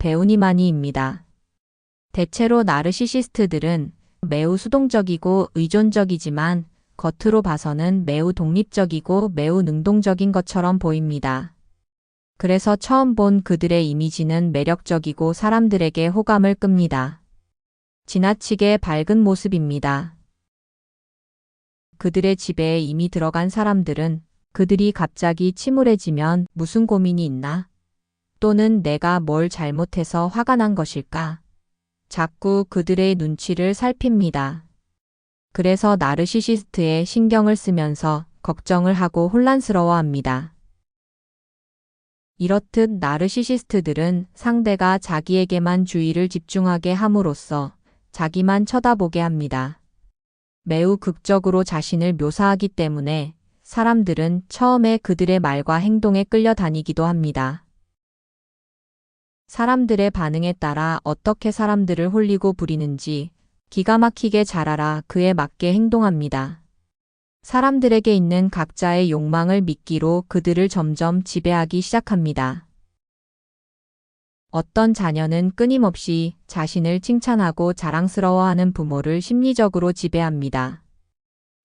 배우니마니입니다. 대체로 나르시시스트들은 매우 수동적이고 의존적이지만 겉으로 봐서는 매우 독립적이고 매우 능동적인 것처럼 보입니다. 그래서 처음 본 그들의 이미지는 매력적이고 사람들에게 호감을 끕니다. 지나치게 밝은 모습입니다. 그들의 집에 이미 들어간 사람들은 그들이 갑자기 침울해지면 무슨 고민이 있나? 또는 내가 뭘 잘못해서 화가 난 것일까? 자꾸 그들의 눈치를 살핍니다. 그래서 나르시시스트에 신경을 쓰면서 걱정을 하고 혼란스러워 합니다. 이렇듯 나르시시스트들은 상대가 자기에게만 주의를 집중하게 함으로써 자기만 쳐다보게 합니다. 매우 극적으로 자신을 묘사하기 때문에 사람들은 처음에 그들의 말과 행동에 끌려다니기도 합니다. 사람들의 반응에 따라 어떻게 사람들을 홀리고 부리는지 기가 막히게 잘 알아 그에 맞게 행동합니다. 사람들에게 있는 각자의 욕망을 미끼로 그들을 점점 지배하기 시작합니다. 어떤 자녀는 끊임없이 자신을 칭찬하고 자랑스러워하는 부모를 심리적으로 지배합니다.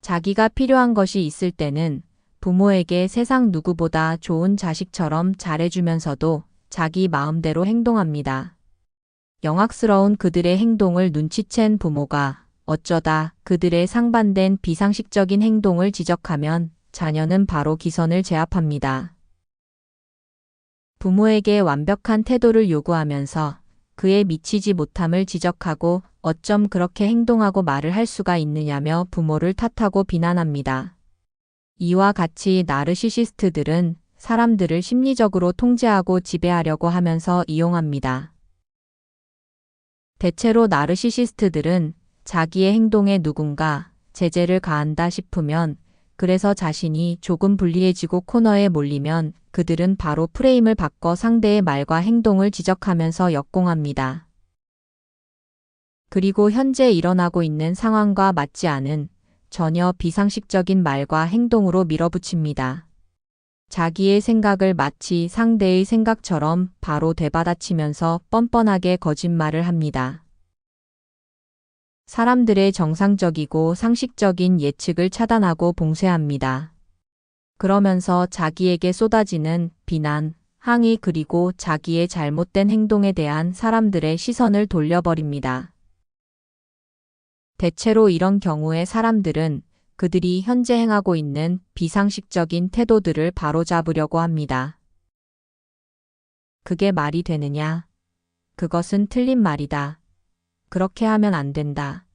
자기가 필요한 것이 있을 때는 부모에게 세상 누구보다 좋은 자식처럼 잘해주면서도 자기 마음대로 행동합니다. 영악스러운 그들의 행동을 눈치챈 부모가 어쩌다 그들의 상반된 비상식적인 행동을 지적하면 자녀는 바로 기선을 제압합니다. 부모에게 완벽한 태도를 요구하면서 그의 미치지 못함을 지적하고 어쩜 그렇게 행동하고 말을 할 수가 있느냐며 부모를 탓하고 비난합니다. 이와 같이 나르시시스트들은 사람들을 심리적으로 통제하고 지배하려고 하면서 이용합니다. 대체로 나르시시스트들은 자기의 행동에 누군가 제재를 가한다 싶으면 그래서 자신이 조금 불리해지고 코너에 몰리면 그들은 바로 프레임을 바꿔 상대의 말과 행동을 지적하면서 역공합니다. 그리고 현재 일어나고 있는 상황과 맞지 않은 전혀 비상식적인 말과 행동으로 밀어붙입니다. 자기의 생각을 마치 상대의 생각처럼 바로 되받아치면서 뻔뻔하게 거짓말을 합니다. 사람들의 정상적이고 상식적인 예측을 차단하고 봉쇄합니다. 그러면서 자기에게 쏟아지는 비난, 항의 그리고 자기의 잘못된 행동에 대한 사람들의 시선을 돌려버립니다. 대체로 이런 경우에 사람들은 그들이 현재 행하고 있는 비상식적인 태도들을 바로잡으려고 합니다. 그게 말이 되느냐? 그것은 틀린 말이다. 그렇게 하면 안 된다.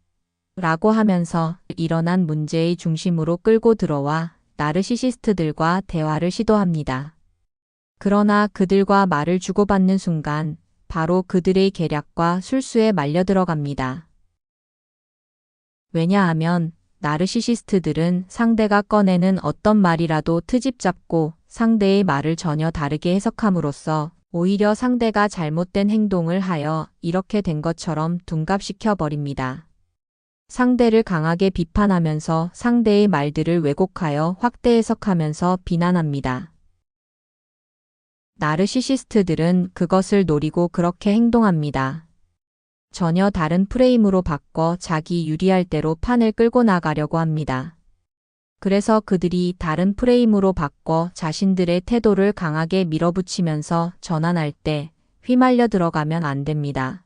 라고 하면서 일어난 문제의 중심으로 끌고 들어와 나르시시스트들과 대화를 시도합니다. 그러나 그들과 말을 주고받는 순간 바로 그들의 계략과 술수에 말려 들어갑니다. 왜냐하면 나르시시스트들은 상대가 꺼내는 어떤 말이라도 트집 잡고 상대의 말을 전혀 다르게 해석함으로써 오히려 상대가 잘못된 행동을 하여 이렇게 된 것처럼 둔갑시켜 버립니다. 상대를 강하게 비판하면서 상대의 말들을 왜곡하여 확대 해석하면서 비난합니다. 나르시시스트들은 그것을 노리고 그렇게 행동합니다. 전혀 다른 프레임으로 바꿔 자기 유리할 대로 판을 끌고 나가려고 합니다. 그래서 그들이 다른 프레임으로 바꿔 자신들의 태도를 강하게 밀어붙이면서 전환할 때 휘말려 들어가면 안 됩니다.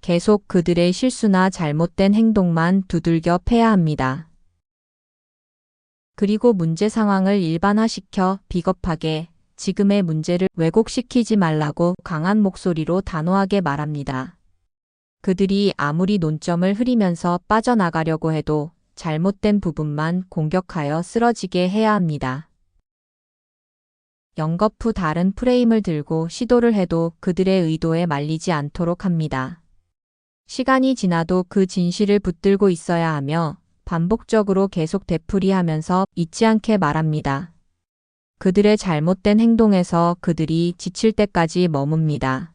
계속 그들의 실수나 잘못된 행동만 두들겨 패야 합니다. 그리고 문제 상황을 일반화시켜 비겁하게 지금의 문제를 왜곡시키지 말라고 강한 목소리로 단호하게 말합니다. 그들이 아무리 논점을 흐리면서 빠져나가려고 해도 잘못된 부분만 공격하여 쓰러지게 해야 합니다. 연거푸 다른 프레임을 들고 시도를 해도 그들의 의도에 말리지 않도록 합니다. 시간이 지나도 그 진실을 붙들고 있어야 하며 반복적으로 계속 되풀이하면서 잊지 않게 말합니다. 그들의 잘못된 행동에서 그들이 지칠 때까지 머뭅니다.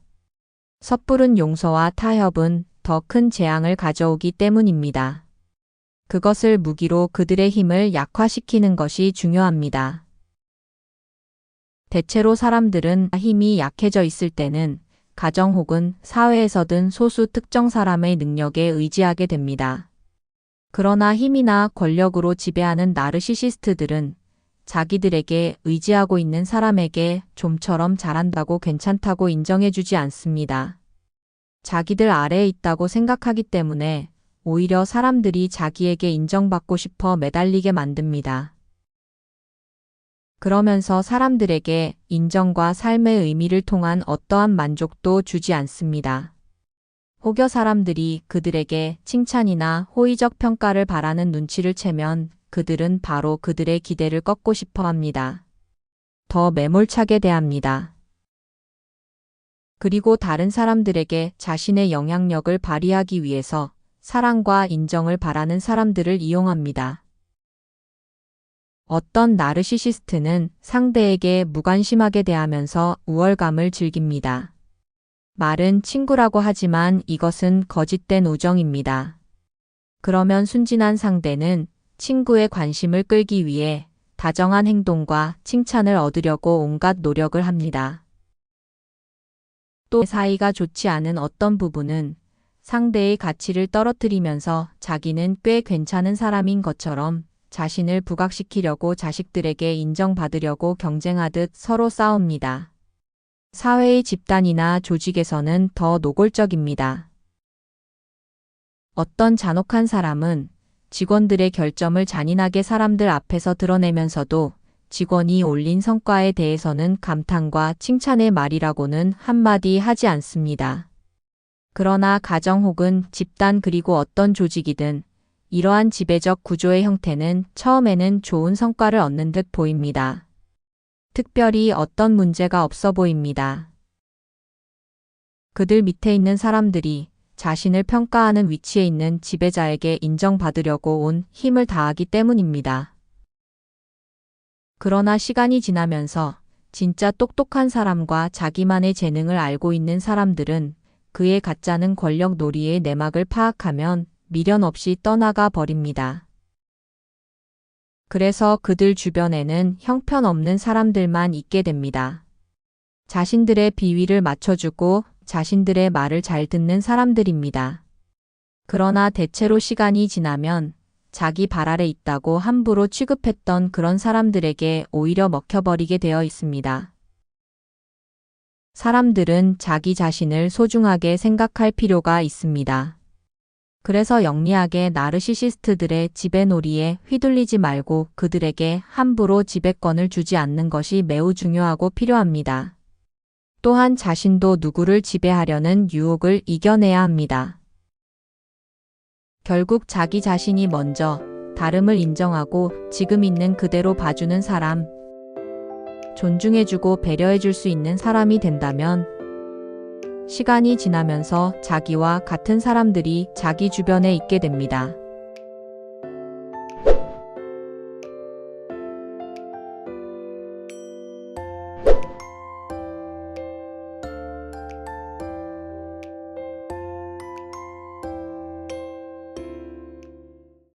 섣부른 용서와 타협은 더 큰 재앙을 가져오기 때문입니다. 그것을 무기로 그들의 힘을 약화시키는 것이 중요합니다. 대체로 사람들은 힘이 약해져 있을 때는 가정 혹은 사회에서든 소수 특정 사람의 능력에 의지하게 됩니다. 그러나 힘이나 권력으로 지배하는 나르시시스트들은 자기들에게 의지하고 있는 사람에게 좀처럼 잘한다고 괜찮다고 인정해주지 않습니다. 자기들 아래에 있다고 생각하기 때문에 오히려 사람들이 자기에게 인정받고 싶어 매달리게 만듭니다. 그러면서 사람들에게 인정과 삶의 의미를 통한 어떠한 만족도 주지 않습니다. 혹여 사람들이 그들에게 칭찬이나 호의적 평가를 바라는 눈치를 채면 그들은 바로 그들의 기대를 꺾고 싶어 합니다. 더 매몰차게 대합니다. 그리고 다른 사람들에게 자신의 영향력을 발휘하기 위해서 사랑과 인정을 바라는 사람들을 이용합니다. 어떤 나르시시스트는 상대에게 무관심하게 대하면서 우월감을 즐깁니다. 말은 친구라고 하지만 이것은 거짓된 우정입니다. 그러면 순진한 상대는 친구의 관심을 끌기 위해 다정한 행동과 칭찬을 얻으려고 온갖 노력을 합니다. 또 사이가 좋지 않은 어떤 부분은 상대의 가치를 떨어뜨리면서 자기는 꽤 괜찮은 사람인 것처럼 자신을 부각시키려고 자식들에게 인정받으려고 경쟁하듯 서로 싸웁니다. 사회의 집단이나 조직에서는 더 노골적입니다. 어떤 잔혹한 사람은 직원들의 결점을 잔인하게 사람들 앞에서 드러내면서도 직원이 올린 성과에 대해서는 감탄과 칭찬의 말이라고는 한마디 하지 않습니다. 그러나 가정 혹은 집단 그리고 어떤 조직이든 이러한 지배적 구조의 형태는 처음에는 좋은 성과를 얻는 듯 보입니다. 특별히 어떤 문제가 없어 보입니다. 그들 밑에 있는 사람들이 자신을 평가하는 위치에 있는 지배자에게 인정받으려고 온 힘을 다하기 때문입니다. 그러나 시간이 지나면서 진짜 똑똑한 사람과 자기만의 재능을 알고 있는 사람들은 그의 가짜는 권력 놀이의 내막을 파악하면 미련 없이 떠나가 버립니다. 그래서 그들 주변에는 형편없는 사람들만 있게 됩니다. 자신들의 비위를 맞춰주고 자신들의 말을 잘 듣는 사람들입니다. 그러나 대체로 시간이 지나면 자기 발 아래 있다고 함부로 취급했던 그런 사람들에게 오히려 먹혀버리게 되어 있습니다. 사람들은 자기 자신을 소중하게 생각할 필요가 있습니다. 그래서 영리하게 나르시시스트들의 지배놀이에 휘둘리지 말고 그들에게 함부로 지배권을 주지 않는 것이 매우 중요하고 필요합니다. 또한 자신도 누구를 지배하려는 유혹을 이겨내야 합니다. 결국 자기 자신이 먼저 다름을 인정하고 지금 있는 그대로 봐주는 사람, 존중해주고 배려해줄 수 있는 사람이 된다면 시간이 지나면서 자기와 같은 사람들이 자기 주변에 있게 됩니다.